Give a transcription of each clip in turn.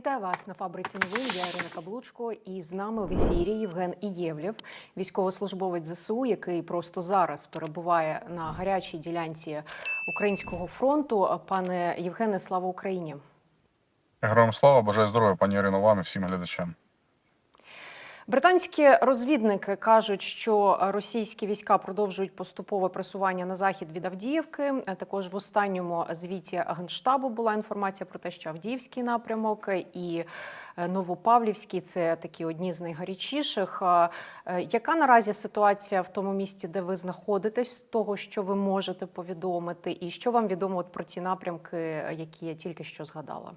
Вітаю вас на фабриці новин. Я Ірина Каблучко. І з нами в ефірі Євген Ієвлєв, військовослужбовець ЗСУ, який просто зараз перебуває на гарячій ділянці українського фронту. Пане Євгене, слава Україні! Героям слава, бажаю здоров'я, пані Ірино, вам і всім глядачам. Британські розвідники кажуть, що російські війська продовжують поступове пресування на захід від Авдіївки. Також в останньому звіті генштабу була інформація про те, що Авдіївський напрямок і Новопавлівський це такі одні з найгарячіших. Яка наразі ситуація в тому місті, де ви знаходитесь, з того, що ви можете повідомити, і що вам відомо от про ті напрямки, які я тільки що згадала?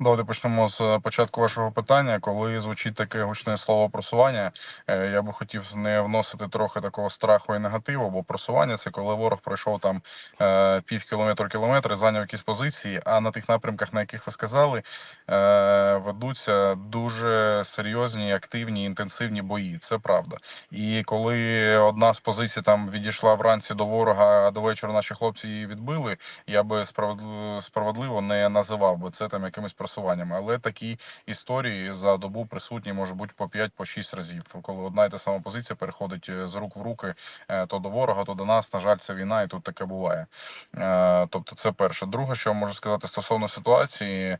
Давайте почнемо з початку вашого питання. Коли звучить таке гучне слово просування, е, я би хотів не вносити трохи такого страху і негативу, бо просування це коли ворог пройшов там е, пів кілометру кілометри, зайняв якісь позиції. А на тих напрямках, на яких ви сказали, е, ведуться дуже серйозні, активні, інтенсивні бої. Це правда. І коли одна з позицій там відійшла вранці до ворога, а до вечора наші хлопці її відбили, я би справедливо не називав би це там якимось просуваннями. Але такі історії за добу присутні може бути по 5 по 6 разів. Коли одна і та сама позиція переходить е, з рук в руки, е, то до ворога, то до нас. На жаль, це війна, і тут таке буває. Е, Тобто, це перше. Друге, що можу сказати стосовно ситуації,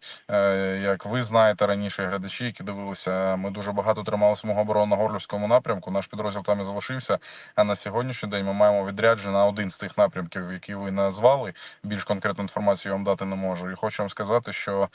як ви знаєте раніше, глядачі, які дивилися, ми дуже багато тримали оборони на Горлівському напрямку. Наш підрозділ там і залишився. А на сьогоднішній день ми маємо відрядження один з тих напрямків, які ви назвали. Більш конкретну інформацію я вам дати не можу. І хочу вам сказати, що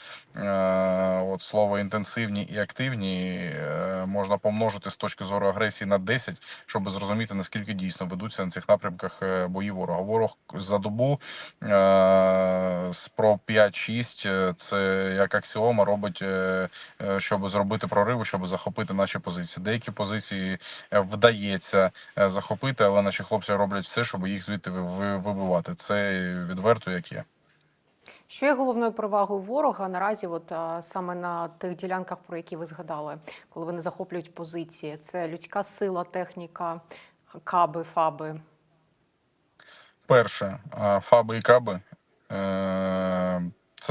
от слово інтенсивні і активні е, можна помножити з точки зору агресії на 10, щоб зрозуміти наскільки дійсно ведуться на цих напрямках е, бої ворога. Ворог за добу е, спроб 5-6 е, це як аксіома робить, е, е, щоб зробити прориви, щоб захопити наші позиції. Деякі позиції е, вдається е, захопити, але наші хлопці роблять все, щоб їх звідти ви- ви- вибивати. Це відверто як є. Що є головною перевагою ворога наразі, от саме на тих ділянках, про які ви згадали, коли вони захоплюють позиції? Це людська сила, техніка, каби, фаби. Перше, фаби і каби.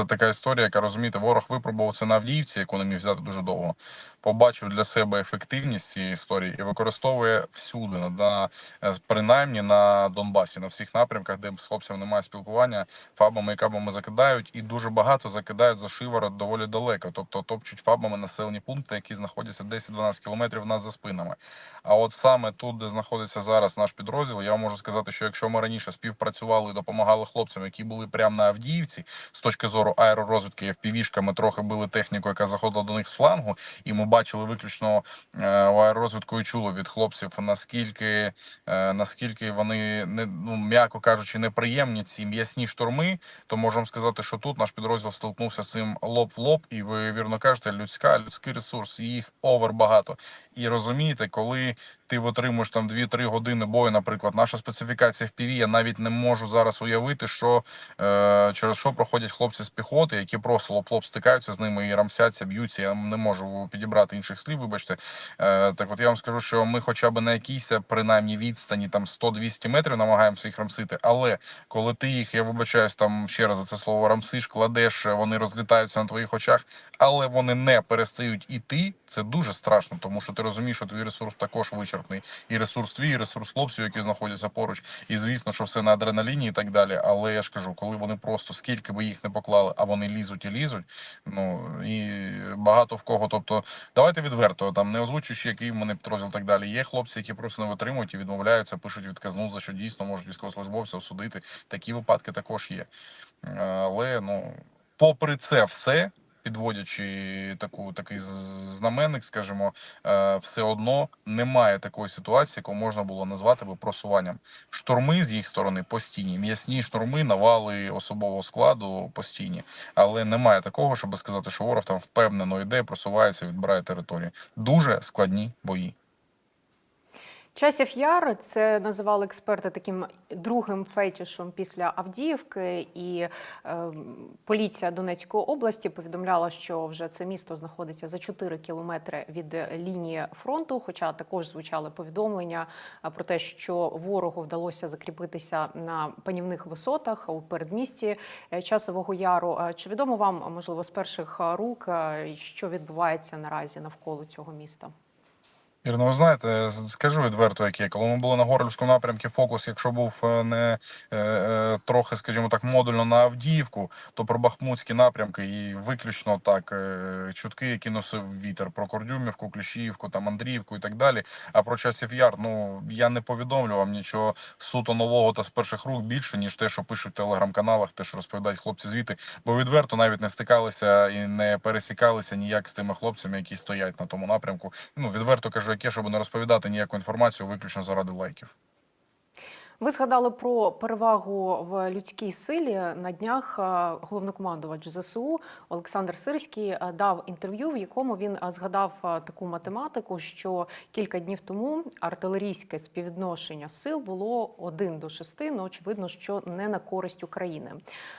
Це така історія, яка розумієте, ворог випробував це на Авдіївці, яку не міг взяти дуже довго. Побачив для себе ефективність цієї історії і використовує всюди, на, е, принаймні на Донбасі, на всіх напрямках, де з хлопцями немає спілкування, фабами і кабами закидають, і дуже багато закидають за шиворот доволі далеко. Тобто топчуть фабами населені пункти, які знаходяться 10-12 кілометрів нас за спинами. А от саме тут, де знаходиться зараз наш підрозділ, я можу сказати, що якщо ми раніше співпрацювали і допомагали хлопцям, які були прямо на Авдіївці, з точки зору аеророзвідки FPV-шками трохи били техніку, яка заходила до них з флангу, і ми бачили виключно е, в аеророзвідку і чуло від хлопців, наскільки, е, наскільки вони не ну м'яко кажучи, неприємні ці м'ясні штурми, то можемо сказати, що тут наш підрозділ столкнувся з цим лоб в лоб, і ви вірно кажете, людська, людський ресурс, їх овер багато. І розумієте, коли ти отримуєш там 2-3 години бою, наприклад, наша специфікація в PV, я навіть не можу зараз уявити, що е, через що проходять хлопці з піхоти, які просто лоп-лоп стикаються з ними і рамсяться, б'ються. Я не можу підібрати інших слів. Вибачте, е, так от я вам скажу, що ми, хоча б на якійсь принаймні відстані там 100-200 метрів намагаємося їх рамсити, але коли ти їх, я вибачаюсь там ще раз за це слово рамсиш, кладеш, вони розлітаються на твоїх очах, але вони не перестають іти. Це дуже страшно, тому що ти розумієш, що твій ресурс також вичерпний. І ресурс твій, і ресурс хлопців, які знаходяться поруч. І звісно, що все на адреналіні і так далі. Але я ж кажу, коли вони просто скільки би їх не поклали, а вони лізуть і лізуть. Ну і багато в кого. Тобто, давайте відверто, там не озвучуючи, який в мене підрозділ так далі. Є хлопці, які просто не витримують і відмовляються, пишуть відказну, за що дійсно можуть військовослужбовця осудити. Такі випадки також є. Е, Але ну, попри це все. Підводячи таку такий знаменник, скажімо, е, все одно немає такої ситуації, яку можна було назвати би просуванням. Штурми з їх сторони постійні, м'ясні штурми, навали особового складу постійні, але немає такого, щоб сказати, що ворог там впевнено йде, просувається, відбирає територію. Дуже складні бої. Часів Яр це називали експерти таким другим фетішем після Авдіївки, і е, поліція Донецької області повідомляла, що вже це місто знаходиться за 4 кілометри від лінії фронту. Хоча також звучали повідомлення е, про те, що ворогу вдалося закріпитися на панівних висотах у передмісті е, Часового Яру. Е, Чи відомо вам, можливо, з перших рук, що відбувається наразі навколо цього міста? Ірина, ви знаєте, скажу відверто, яке, коли ми були на Горлівському напрямку, фокус, якщо був е, не е, е, трохи, скажімо так, модульно на Авдіївку, то про Бахмутські напрямки і виключно так е, чутки, які носив вітер про Кордюмівку, Кліщіївку, там Андріївку і так далі. А про часів яр, ну я не повідомлю вам нічого суто нового та з перших рук більше, ніж те, що пишуть в телеграм-каналах, те, що розповідають хлопці звідти, бо відверто навіть не стикалися і не пересікалися ніяк з тими хлопцями, які стоять на тому напрямку. Ну відверто кажу, яке, щоб не розповідати ніяку інформацію, виключно заради лайків. Ви згадали про перевагу в людській силі. На днях е, головнокомандувач ЗСУ Олександр Сирський е, дав інтерв'ю, в якому він е, згадав таку математику, що кілька днів тому артилерійське співвідношення сил було 1 до 6, ну очевидно, що не на користь України.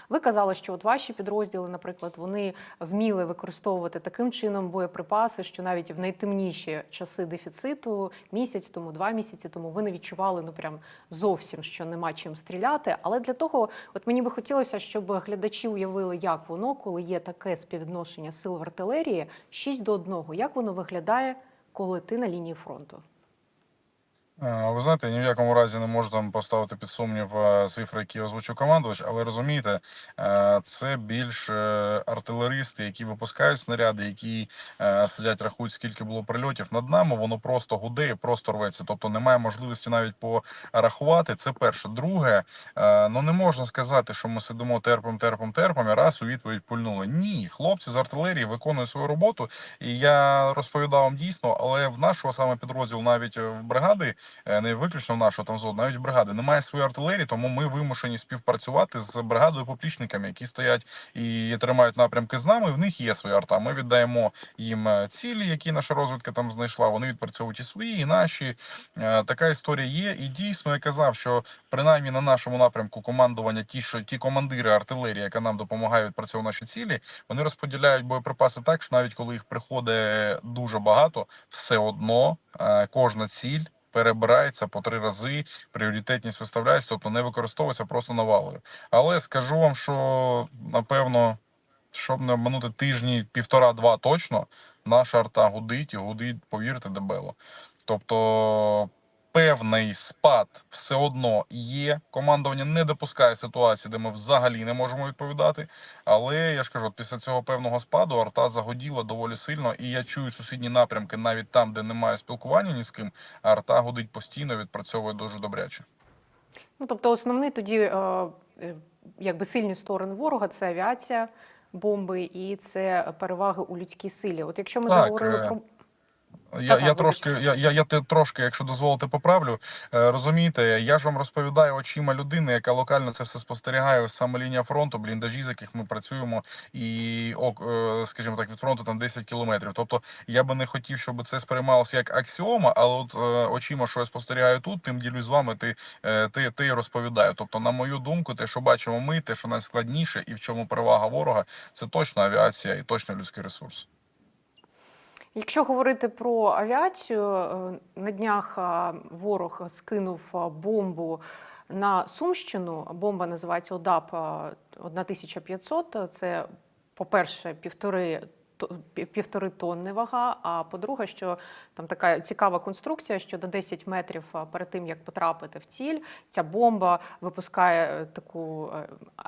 Ви казали, що от ваші підрозділи, наприклад, вони вміли використовувати таким чином боєприпаси, що навіть в найтемніші часи дефіциту, місяць тому, два місяці тому, ви не відчували ну прям зовсім, що нема чим стріляти. Але для того, от мені би хотілося, щоб глядачі уявили, як воно, коли є таке співвідношення сил в артилерії 6 до 1, як воно виглядає, коли ти на лінії фронту. Е, Ви знаєте, ні в якому разі не можу там поставити під сумнів е, цифри, які озвучив командувач, але розумієте, е, це більш артилеристи, які випускають снаряди, які сидять, рахують, скільки було прильотів над нами, воно просто гуде просто рветься. Тобто немає можливості навіть порахувати. Це перше. Друге, ну не можна сказати, що ми сидимо терпом, терпом, терпом, і раз у відповідь пульнули. Ні, хлопці з артилерії виконують свою роботу. І я розповідав вам дійсно, але в нашого саме підрозділу, навіть в бригади, не виключно в нашого там зону, навіть бригади немає своєї артилерії, тому ми вимушені співпрацювати з бригадою поплічниками, які стоять і тримають напрямки з нами. В них є своя арта. Ми віддаємо їм е, цілі, які наша розвідка там знайшла. Вони відпрацьовують і свої, і наші. Е, Така історія є. І дійсно я казав, що принаймні на нашому напрямку командування, ті, що ті командири артилерії, яка нам допомагає відпрацьовувати наші цілі, вони розподіляють боєприпаси так, що навіть коли їх приходить дуже багато, все одно е, кожна ціль. Перебирається по три рази, пріоритетність виставляється, тобто не використовується просто навалою. Але скажу вам, що напевно, щоб не обманути тижні півтора-два точно, наша арта гудить і гудить, повірте, дебело. Тобто певний спад все одно є. Командування не допускає ситуації, де ми взагалі не можемо відповідати. Але я ж кажу, після цього певного спаду арта загоділа доволі сильно, і я чую сусідні напрямки навіть там, де немає спілкування ні з ким. Арта гудить постійно, відпрацьовує дуже добряче. Ну тобто, основний тоді, е, е, якби сильні сторони ворога це авіація, бомби і це переваги у людській силі. От якщо ми Так, заговорили е, про Я, Ага, я трошки, я, я, я трошки, якщо дозволите, поправлю. Е, розумієте, я ж вам розповідаю очима людини, яка локально це все спостерігає. Саме лінія фронту, бліндажі, з яких ми працюємо, і ок, е, скажімо так, від фронту там 10 кілометрів. Тобто я би не хотів, щоб це сприймалося як аксіома, але от е, очима, що я спостерігаю тут, тим ділюсь з вами, ти, е, ти, ти розповідаю. Тобто, на мою думку, те, що бачимо ми, те, що найскладніше, і в чому перевага ворога, це точно авіація і точно людський ресурс. Якщо говорити про авіацію, е, на днях е, ворог скинув е, бомбу на Сумщину. Бомба називається ОДАП е, 1500. Це, по-перше, півтори. то- пів- Півтори тонни вага. А по-друге, що там така цікава конструкція, що до 10 метрів перед тим як потрапити в ціль, ця бомба випускає таку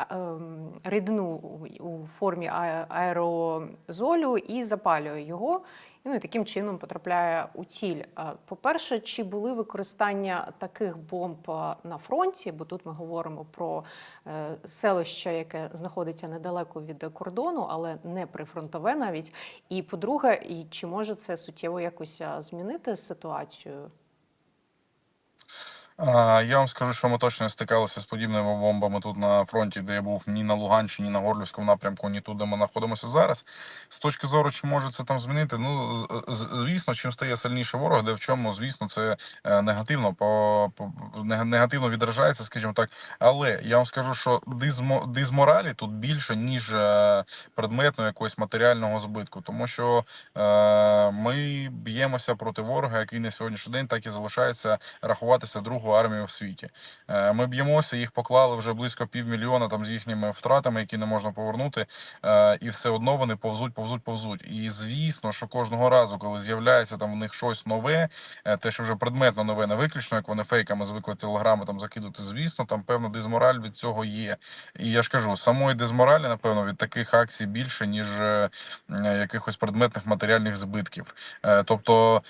ем, рідину у- у формі аерозолю і запалює його. Ну і таким чином потрапляє у ціль. Е, По-перше, чи були використання таких бомб е, на фронті? Бо тут ми говоримо про е, селище, яке знаходиться недалеко від кордону, але не прифронтове навіть. І по-друге, і чи може це суттєво якось змінити ситуацію? Я вам скажу, що ми точно не стикалися з подібними бомбами тут на фронті, де я був ні на Луганщині, ні на Горлівському напрямку, ні тут, де ми знаходимося зараз. З точки зору, чи може це там змінити? Ну звісно, чим стає сильніше ворог, де в чому, звісно, це е, негативно по, по негативно відражається, скажімо так. Але я вам скажу, що дизмо, дизморалі тут більше ніж е, предметного якогось матеріального збитку, тому що е, ми б'ємося проти ворога, який на сьогоднішній день так і залишається рахуватися другу армію в світі. Е, Ми б'ємося, їх поклали вже близько півмільйона там з їхніми втратами, які не можна повернути, е, і все одно вони повзуть, повзуть, повзуть. І звісно, що кожного разу, коли з'являється там в них щось нове, е, те, що вже предметно нове, не виключно, як вони фейками звикли телеграми там закидувати, звісно, там певна дизмораль від цього є. І я ж кажу, самої дизморалі, напевно, від таких акцій більше, ніж якихось предметних матеріальних збитків. Тобто,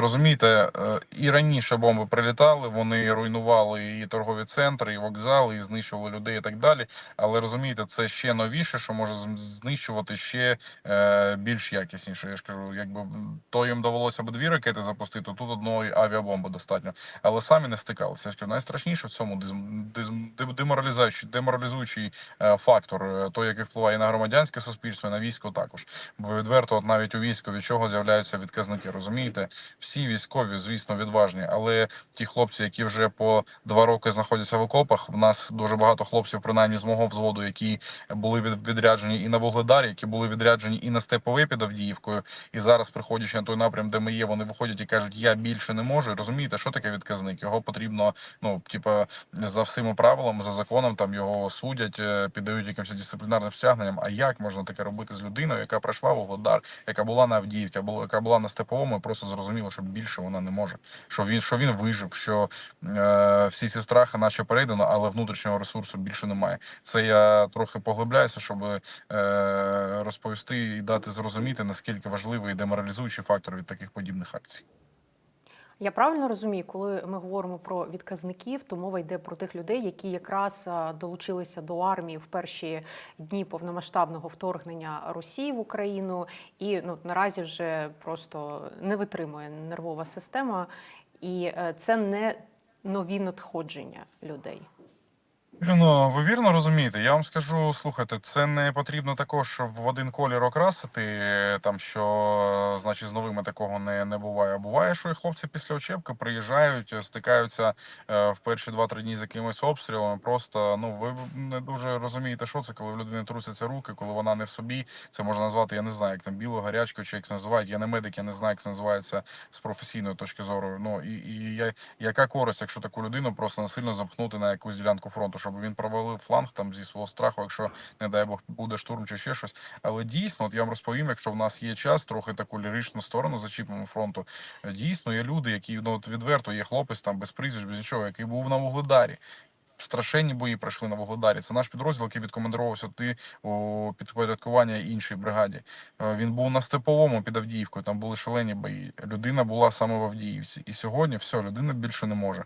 розумієте, і раніше бомби прилітали, вони руйнували і торгові центри, і вокзали, і знищували людей, і так далі. Але розумієте, це ще новіше, що може знищувати ще е, більш якісніше. Я ж кажу, якби то їм довелося б дві ракети запустити, тут одної авіабомби достатньо, але самі не стикалися. Кажу, найстрашніше в цьому деморалізуючий, деморалізуючий е, фактор, е, той, який впливає на громадянське суспільство, і на військо також. Бо відверто, от навіть у війську від чого з'являються відказники, розумієте? Всі військові, звісно, відважні, але ті хлопці, які вже по два роки знаходяться в окопах, в нас дуже багато хлопців, принаймні з мого взводу, які були відряджені і на Вугледарі, які були відряджені і на Степове під Авдіївкою, і зараз, приходячи на той напрям, де ми є, вони виходять і кажуть, я більше не можу. Розумієте, що таке відказник? Його потрібно, ну типа за всіми правилами, за законом, там його судять, е, піддають якимось дисциплінарним стягненням. А як можна таке робити з людиною, яка пройшла Вугледар, яка була на Авдіївці, яка була на Степовому, і просто зрозуміло, що більше вона не може. Що він що він вижив, що всі ці страхи, наче перейдено, але внутрішнього ресурсу більше немає. Це я трохи поглибляюся, щоб е, розповісти і дати зрозуміти наскільки важливий і деморалізуючий фактор від таких подібних акцій. Я правильно розумію, коли ми говоримо про відказників, то мова йде про тих людей, які якраз долучилися до армії в перші дні повномасштабного вторгнення Росії в Україну, і ну наразі вже просто не витримує нервова система, і е, це не нові надходження людей. Ну, ви вірно розумієте. Я вам скажу, слухайте, це не потрібно також в один колір окрасити, там що значить з новими такого не, не буває. Буває, що і хлопці після очепки приїжджають, стикаються е, в перші 2-3 дні з якимись обстрілами. Просто ну ви не дуже розумієте, що це, коли в людини трусяться руки, коли вона не в собі. Це можна назвати, я не знаю, як там білу гарячку, чи як це називають. Я не медик, я не знаю, як це називається з професійної точки зору. Ну і, і я, яка користь, якщо таку людину просто насильно запхнути на якусь ділянку фронту, щоб він провалив фланг там зі свого страху, якщо не дай Бог буде штурм чи ще щось. Але дійсно, от я вам розповім, якщо в нас є час, трохи таку ліричну сторону зачіпимо фронту. Дійсно, є люди, які ну от відверто є хлопець там без прізвищ, без нічого, який був на вугледарі. Страшенні бої пройшли на Вугледарі. Це наш підрозділ, який відкомандировався туди у підпорядкування іншій бригаді. Е, Він був на степовому під Авдіївкою. Там були шалені бої. Людина була саме в Авдіївці. І сьогодні все, людина більше не може.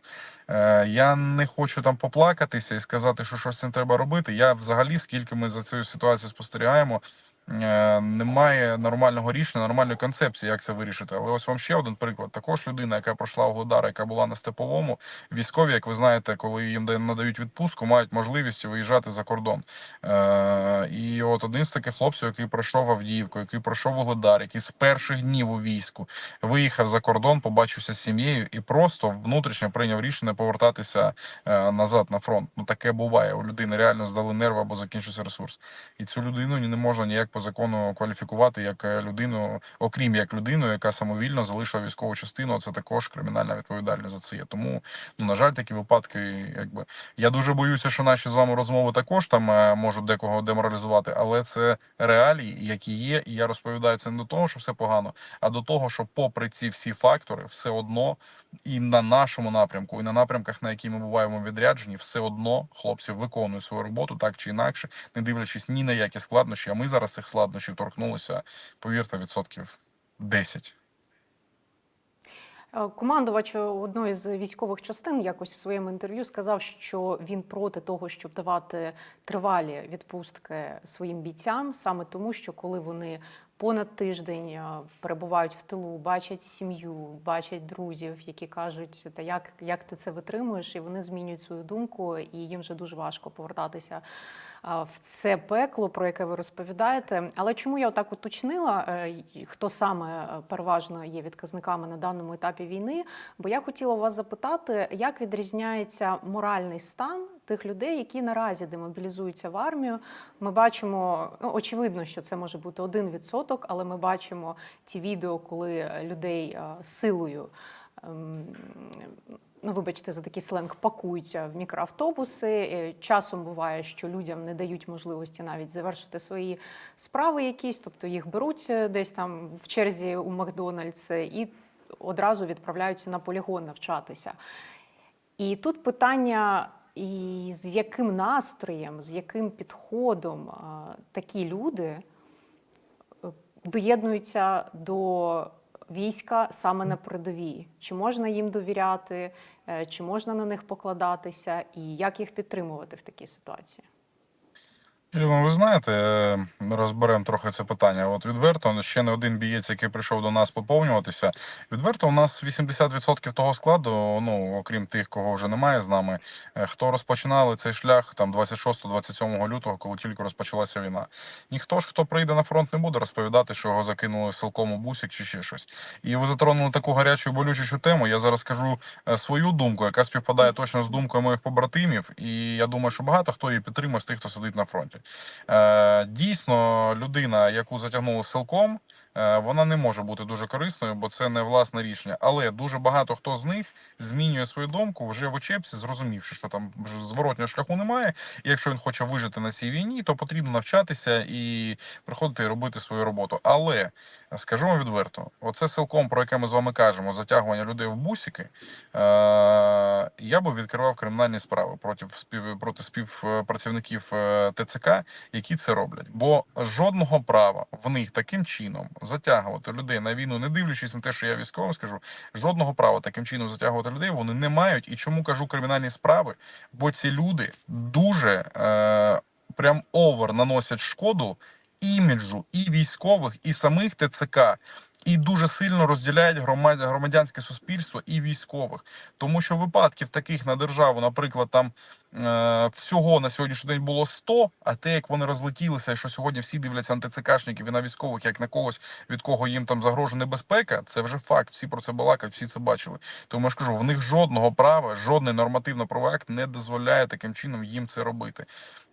Е, Я не хочу там поплакатися і сказати, що щось з цим треба робити. Я взагалі, скільки ми за цією ситуацією спостерігаємо. Е, Немає нормального рішення, нормальної концепції, як це вирішити. Але ось вам ще один приклад. Також людина, яка пройшла Угледар, яка була на степовому, військові, як ви знаєте, коли їм надають відпустку, мають можливість виїжджати за кордон. Е, і от один з таких хлопців, який пройшов Авдіївку, який пройшов Угледар, який з перших днів у війську виїхав за кордон, побачився з сім'єю і просто внутрішньо прийняв рішення повертатися е, назад на фронт. Ну таке буває. У людини реально здали нерви або закінчився ресурс. І цю людину не можна ніяк по закону кваліфікувати як е, людину, окрім як людину, яка самовільно залишила військову частину. Це також кримінальна відповідальність за це є. Тому ну на жаль, такі випадки, якби я дуже боюся, що наші з вами розмови також там е, можуть декого деморалізувати, але це реалії, які є. І я розповідаю це не до того, що все погано, а до того, що, попри ці всі фактори, все одно і на нашому напрямку, і на напрямках, на які ми буваємо відряджені, все одно хлопці виконують свою роботу так чи інакше, не дивлячись ні на які складнощі. А ми зараз цих складнощів торкнулися, повірте, відсотків 10. Е, Командувач одної з військових частин якось в своєму інтерв'ю сказав, що він проти того, щоб давати тривалі відпустки своїм бійцям, саме тому, що коли вони понад тиждень е, перебувають в тилу, бачать сім'ю, бачать друзів, які кажуть, та як, як ти це витримуєш, і вони змінюють свою думку, і їм вже дуже важко повертатися в це пекло, про яке ви розповідаєте. Але чому я отак уточнила, е, хто саме е, переважно є відказниками на даному етапі війни? Бо я хотіла вас запитати, як відрізняється моральний стан тих людей, які наразі демобілізуються в армію. Ми бачимо, ну очевидно, що це може бути один відсоток, але ми бачимо ті відео, коли людей е, силою. Ну, вибачте, за такий сленг пакуються в мікроавтобуси. Е, Часом буває, що людям не дають можливості навіть завершити свої справи якісь, тобто їх беруть е, десь там в черзі у Макдональдс і одразу відправляються на полігон навчатися. І тут питання, і з яким настроєм, з яким підходом а, такі люди е, доєднуються до війська саме на передовій? Чи можна їм довіряти, е, чи можна на них покладатися, і як їх підтримувати в такій ситуації? Ірина, ви знаєте, е, розберемо трохи це питання. От відверто, ще не один бієць, який прийшов до нас поповнюватися. Відверто, у нас 80% того складу, ну окрім тих, кого вже немає з нами, е, хто розпочинали цей шлях там 26-27 лютого, коли тільки розпочалася війна. Ніхто ж, хто прийде на фронт, не буде розповідати, що його закинули силком у бусик чи ще щось. І ви затронули таку гарячу болючу тему. Я зараз скажу е, свою думку, яка співпадає точно з думкою моїх побратимів. І я думаю, що багато хто її підтримує з тих, хто сидить на фронті. Е, Дійсно, людина, яку затягнули силком, вона не може бути дуже корисною, бо це не власне рішення. Але дуже багато хто з них змінює свою думку вже в очепці, зрозумівши, що там зворотнього шляху немає. І якщо він хоче вижити на цій війні, то потрібно навчатися і приходити і робити свою роботу. Але скажу вам відверто, оце силком, про яке ми з вами кажемо, затягування людей в бусики. Е, я би відкривав кримінальні справи проти проти співпрацівників е, ТЦК, які це роблять. Бо жодного права в них таким чином затягувати людей на війну, не дивлячись на те, що я військовим скажу, жодного права таким чином затягувати людей вони не мають. І чому кажу кримінальні справи? Бо ці люди дуже е, прям овер наносять шкоду іміджу і військових, і самих ТЦК. І дуже сильно розділяють громадянське суспільство і військових, тому що випадків таких на державу, наприклад, там всього на сьогоднішній день було 100, а те, як вони розлетілися, що сьогодні всі дивляться антицикашників і на військових, як на когось, від кого їм там загрожує небезпека, це вже факт. Всі про це балакають, всі це бачили. Тому я ж кажу, в них жодного права, жодний нормативно-правовий акт не дозволяє таким чином їм це робити.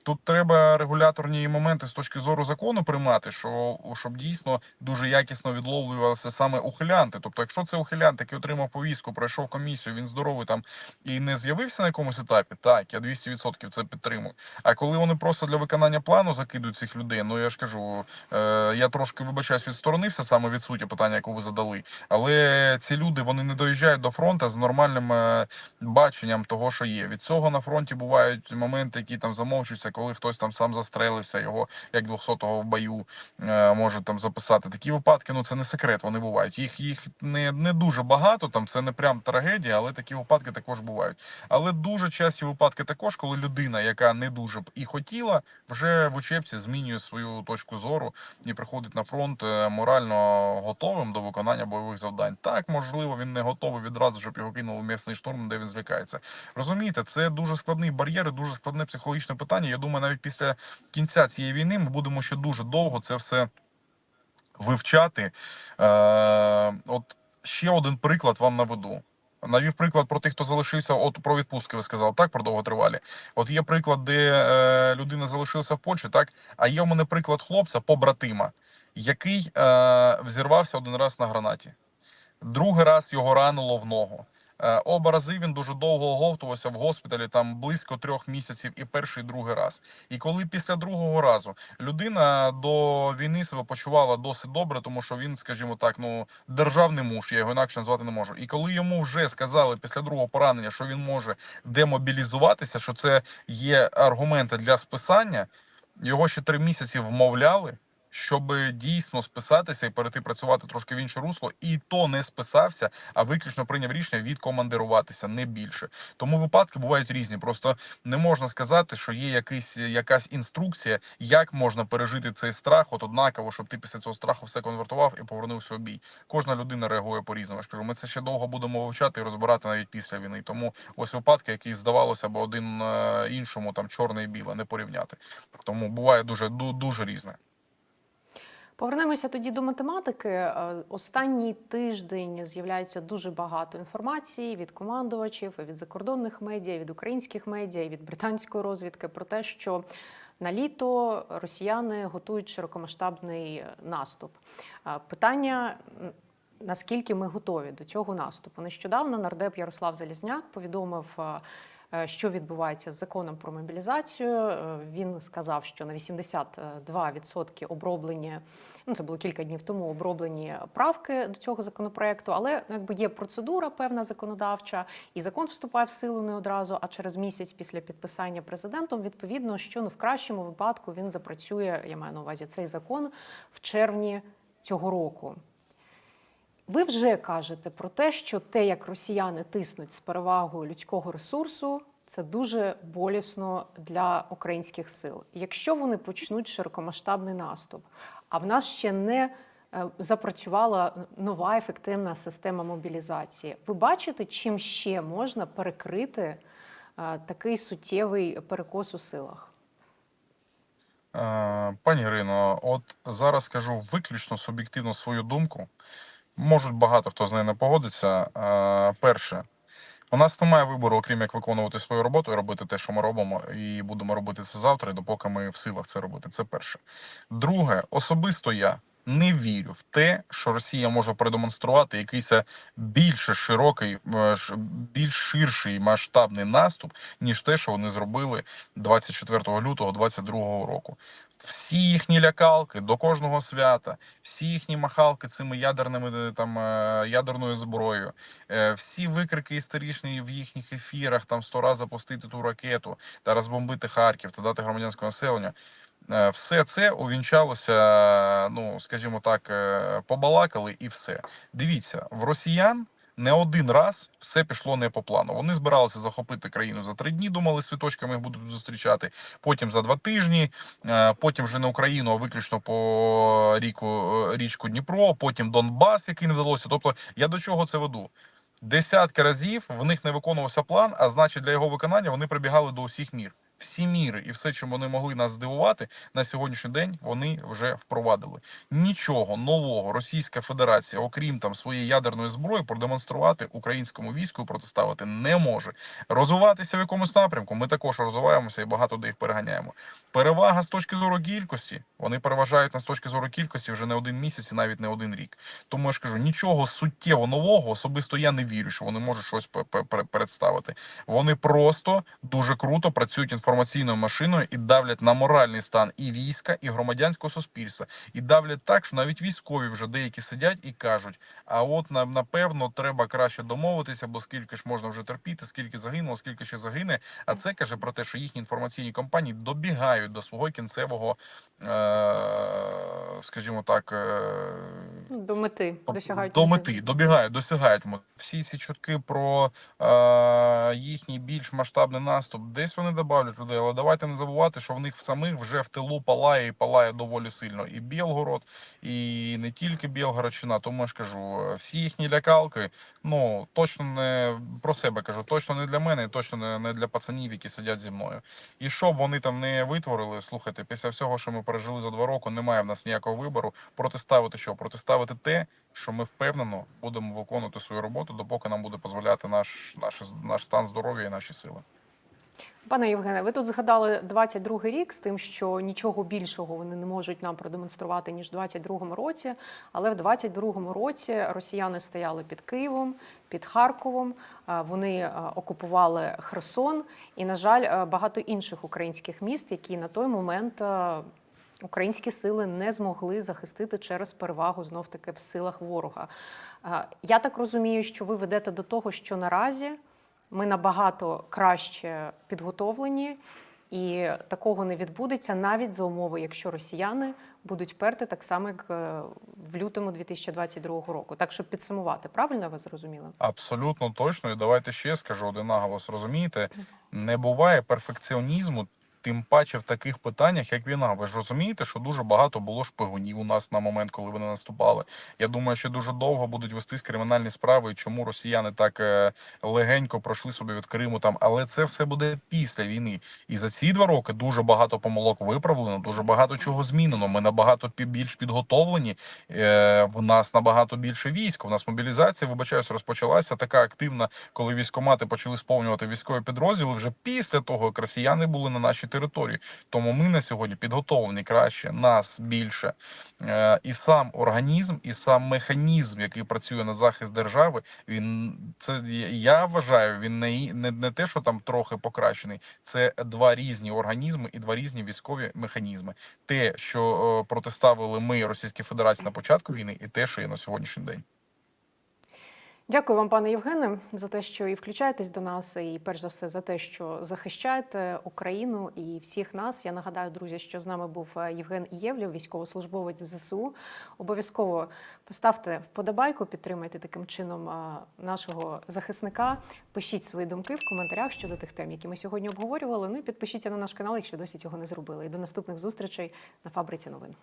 Тут треба регуляторні моменти з точки зору закону приймати, що щоб дійсно дуже якісно відловлювалися саме ухилянти. Тобто, якщо це ухилянт, який отримав повістку, пройшов комісію, він здоровий там і не з'явився на якомусь етапі, так я 200% це підтримую. А коли вони просто для виконання плану закидують цих людей, ну я ж кажу, е, я трошки вибачаюсь, відсторонився саме від суті питання, яку ви задали. Але ці люди вони не доїжджають до фронту з нормальним е, баченням того, що є. Від цього на фронті бувають моменти, які там замовчуються, коли хтось там сам застрелився, його як 200-го в бою е, можуть там записати. Такі випадки, ну це не секрет, вони бувають. Їх їх не, не дуже багато, там це не прям трагедія, але такі випадки також бувають. Але дуже часті випадки також, коли людина, яка не дуже б і хотіла, вже в учебці змінює свою точку зору і приходить на фронт е, морально готовим до виконання бойових завдань. Так, можливо, він не готовий відразу, щоб його кинули в м'ясний штурм, де він злякається. Розумієте, це дуже складний бар'єр, і дуже складне психологічне питання. Я думаю, навіть після кінця цієї війни ми будемо ще дуже довго це все вивчати. Е, от ще один приклад вам наведу. Навів приклад про тих, хто залишився. От про відпустки ви сказали, так про довготривалі. От є приклад, де е, людина залишилася в Польщі, так. А є у мене приклад хлопця, побратима, який е, взірвався один раз на гранаті. Другий раз його ранило в ногу. Е, Оба рази він дуже довго оговтувався в госпіталі, там близько трьох місяців, і перший, і другий раз. І коли після другого разу людина до війни себе почувала досить добре, тому що він, скажімо так, ну державний муж, я його інакше назвати не можу. І коли йому вже сказали після другого поранення, що він може демобілізуватися, що це є аргументи для списання, його ще три місяці вмовляли. Щоб дійсно списатися і перейти працювати трошки в інше русло, і то не списався, а виключно прийняв рішення відкомандируватися, не більше. Тому випадки бувають різні. Просто не можна сказати, що є якийсь якась інструкція, як можна пережити цей страх, от однаково, щоб ти після цього страху все конвертував і повернувся в бій. Кожна людина реагує по-різному. Я ж ми це ще довго будемо вивчати і розбирати навіть після війни. Тому ось випадки, які здавалося б один е, іншому, там чорне і біле, не порівняти. Тому буває дуже ду- дуже різне. Повернемося тоді до математики. Е, Останній тиждень з'являється дуже багато інформації від командувачів, від закордонних медіа, від українських медіа, від британської розвідки про те, що на літо росіяни готують широкомасштабний е, наступ. Е, Питання. Наскільки ми готові до цього наступу? Нещодавно нардеп Ярослав Залізняк повідомив, що відбувається з законом про мобілізацію. Е, Він сказав, що на 82% оброблені, ну це було кілька днів тому, оброблені правки до цього законопроекту, але ну, якби є процедура певна законодавча, і закон вступає в силу не одразу, а через місяць після підписання президентом. Відповідно, що ну в кращому випадку він запрацює. Я маю на увазі цей закон в червні цього року. Ви вже кажете про те, що те, як росіяни тиснуть з перевагою людського ресурсу, це дуже болісно для українських сил. Якщо вони почнуть широкомасштабний наступ, а в нас ще не е, запрацювала нова ефективна система мобілізації, ви бачите, чим ще можна перекрити е, такий суттєвий перекос у силах? Е, Пані Ірино, от зараз скажу виключно суб'єктивно свою думку. Можуть багато хто з нею не погодиться. Е, Перше, у нас немає вибору, окрім як виконувати свою роботу і робити те, що ми робимо, і будемо робити це завтра, допоки ми в силах це робити. Це перше. Друге, особисто я не вірю в те, що Росія може продемонструвати якийсь більш широкий, е, більш ширший масштабний наступ, ніж те, що вони зробили 24 лютого 2022 року. Всі їхні лякалки до кожного свята, всі їхні махалки цими ядерними е, там е, ядерною зброєю, е, всі викрики історичні в їхніх ефірах, там сто разів запустити ту ракету та розбомбити Харків та дати громадянському населенню. Е, Все це увінчалося, ну скажімо так, побалакали і все. Дивіться, в росіян не один раз все пішло не по плану. Вони збиралися захопити країну за три дні, думали, світочками їх будуть зустрічати. Потім за два тижні, е, потім вже не Україну, а виключно по ріку е, річку Дніпро, потім Донбас, який не вдалося. Тобто, я до чого це веду? Десятки разів в них не виконувався план, а значить для його виконання вони прибігали до усіх мір. Всі міри і все, чим вони могли нас здивувати на сьогоднішній день, вони вже впровадили. Нічого нового Російська Федерація, окрім там своєї ядерної зброї, продемонструвати українському війську протиставити не може. Розвиватися в якомусь напрямку. Ми також розвиваємося і багато де їх переганяємо. Перевага з точки зору кількості. Вони переважають нас з точки зору кількості вже не один місяць і навіть не один рік. Тому я ж кажу, нічого суттєво нового особисто я не вірю, що вони можуть щось представити. Вони просто дуже круто працюють інформаційною машиною і давлять на моральний стан і війська, і громадянського суспільства. І давлять так, що навіть військові вже деякі сидять і кажуть: а от на- напевно треба краще домовитися, бо скільки ж можна вже терпіти, скільки загинуло, скільки ще загине. А це каже про те, що їхні інформаційні компанії добігають до свого кінцевого, е- скажімо так. Е- До мети досягають до мети, добігають, досягають. Всі ці чутки про е, їхній більш масштабний наступ, десь вони добавлять людей, але давайте не забувати, що в них самих вже в тилу палає і палає доволі сильно. І Білгород, і не тільки Білгородщина. Тому я ж кажу, е, всі їхні лякалки, ну точно не про себе кажу, точно не для мене, і точно не, не для пацанів, які сидять зі мною. І що б вони там не витворили, слухайте, після всього, що ми пережили за два роки, немає в нас ніякого вибору. Протиставити що? Протиставити те, що ми впевнено будемо виконувати свою роботу, допоки нам буде дозволяти наш, наш, наш стан здоров'я і наші сили. Пане Євгене, ви тут згадали 22-й рік з тим, що нічого більшого вони не можуть нам продемонструвати ніж в 22-му році. Але в 22-му році росіяни стояли під Києвом, під Харковом. е, Вони е, окупували Херсон і, на жаль, е, багато інших українських міст, які на той момент. Українські сили не змогли захистити через перевагу знов таки в силах ворога. Я так розумію, що ви ведете до того, що наразі ми набагато краще підготовлені, і такого не відбудеться навіть за умови, якщо росіяни будуть перти так само, як е, в лютому 2022 року. Так, щоб підсумувати, правильно я вас зрозуміла? Абсолютно точно. І давайте ще скажу один наголос. Розумієте, не буває перфекціонізму. Тим паче в таких питаннях, як війна. Ви ж розумієте, що дуже багато було шпигунів у нас на момент, коли вони наступали. Я думаю, що дуже довго будуть вестись кримінальні справи, чому росіяни так е, легенько пройшли собі від Криму там. Але це все буде після війни. І за ці два роки дуже багато помилок виправлено, дуже багато чого змінено. Ми набагато більш підготовлені. Е, в нас набагато більше військ. У нас мобілізація, вибачаюсь, розпочалася така активна, коли військомати почали сповнювати військові підрозділи вже після того, як росіяни були на нашій території. Тому ми на сьогодні підготовлені краще, нас більше. Е, і сам організм, і сам механізм, який працює на захист держави, він це я вважаю, він не, не, не те, що там трохи покращений. Це два різні організми і два різні військові механізми. Те, що е, протиставили ми Російській Федерації на початку війни, і те, що є на сьогоднішній день. Дякую вам, пане Євгене, за те, що і включаєтесь до нас, і перш за все за те, що захищаєте Україну і всіх нас. Я нагадаю, друзі, що з нами був е, Євген Ієвлів, військовослужбовець ЗСУ. Обов'язково поставте вподобайку, підтримайте таким чином е, нашого захисника. Пишіть свої думки в коментарях щодо тих тем, які ми сьогодні обговорювали. Ну і підпишіться на наш канал, якщо досі цього не зробили. І до наступних зустрічей на фабриці новин.